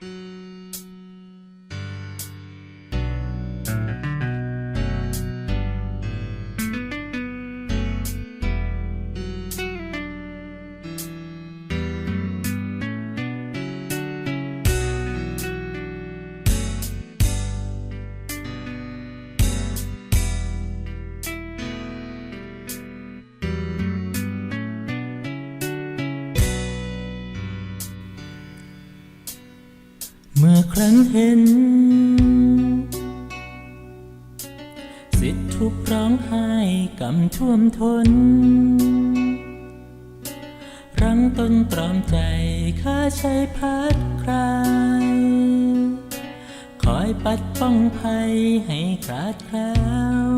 Música เมื่อครั้งเห็น สิทธิทุกร้องไห้กำท่วมทน รั้งตนตรอมใจข้าใช้พัดคลาย คอยปัดป้องภัยให้คลาดแคล้ว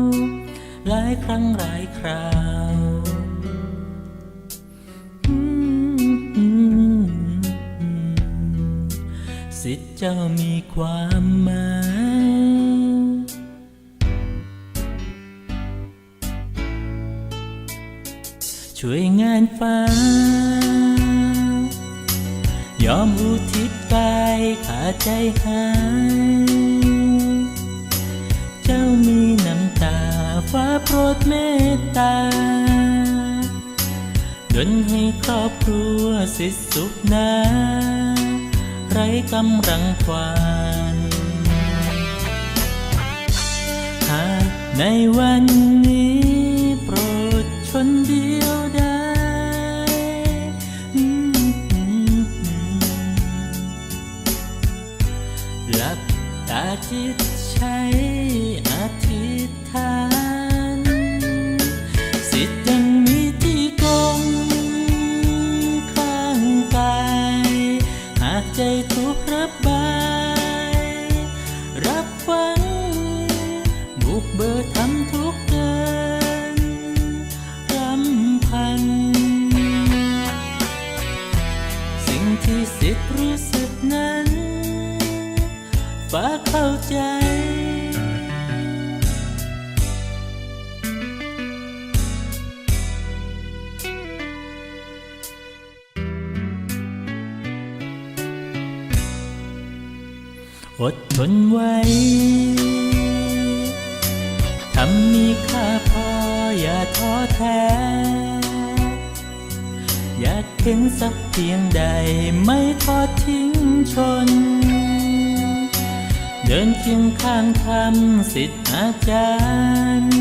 หลายครั้งหลายคราว เจ้ามีความหมายช่วยงานฟ้า ยอมอุทิศกายขาดใจหาย เจ้ามีน้ำตาฟ้าโปรดเมตตาดลให้ครอบครัวสิทธิสุขนา กำลังควานหากในวันนี้โปรดชนเดียวได้หลับตาจิตใช้อธิษฐานสิ ที่สิทธิ์รู้สึกนั้นฝากเข้าใจอดทนไว้ ทำมีค่าพออย่าท้อแท้ อยากเห็นสักเพียงใดไม่ทอดทิ้งชน เดินเคียงข้างทำสิทธิอาจารย์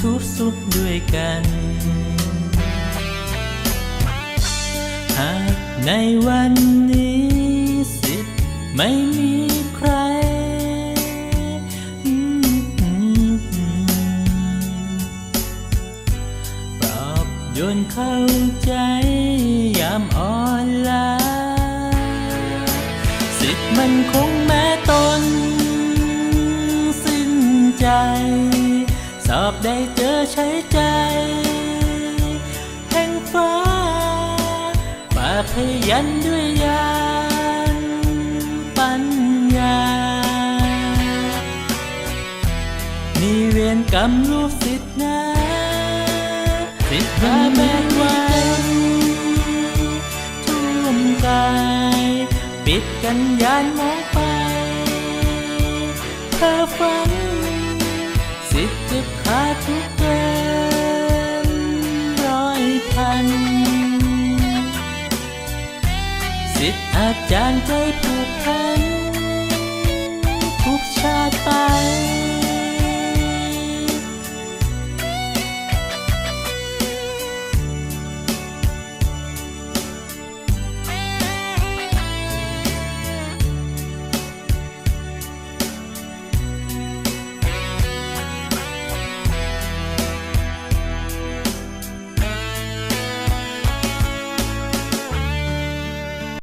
ทุกสุขด้วยกัน หากในวันนี้สิทธิ์ไม่มีใครปลอบโยนเข้าใจ สอบได้เจอใช้ใจ แห่งฟ้าป่าพยันด้วยยานปัญญานี่เวียนกรรมลูกศิษย์นะศิษย์พระแบกไว้ท่วมกาย ปิดกันยานมอ สิทธิ์อาจารย์ใจผูกพัน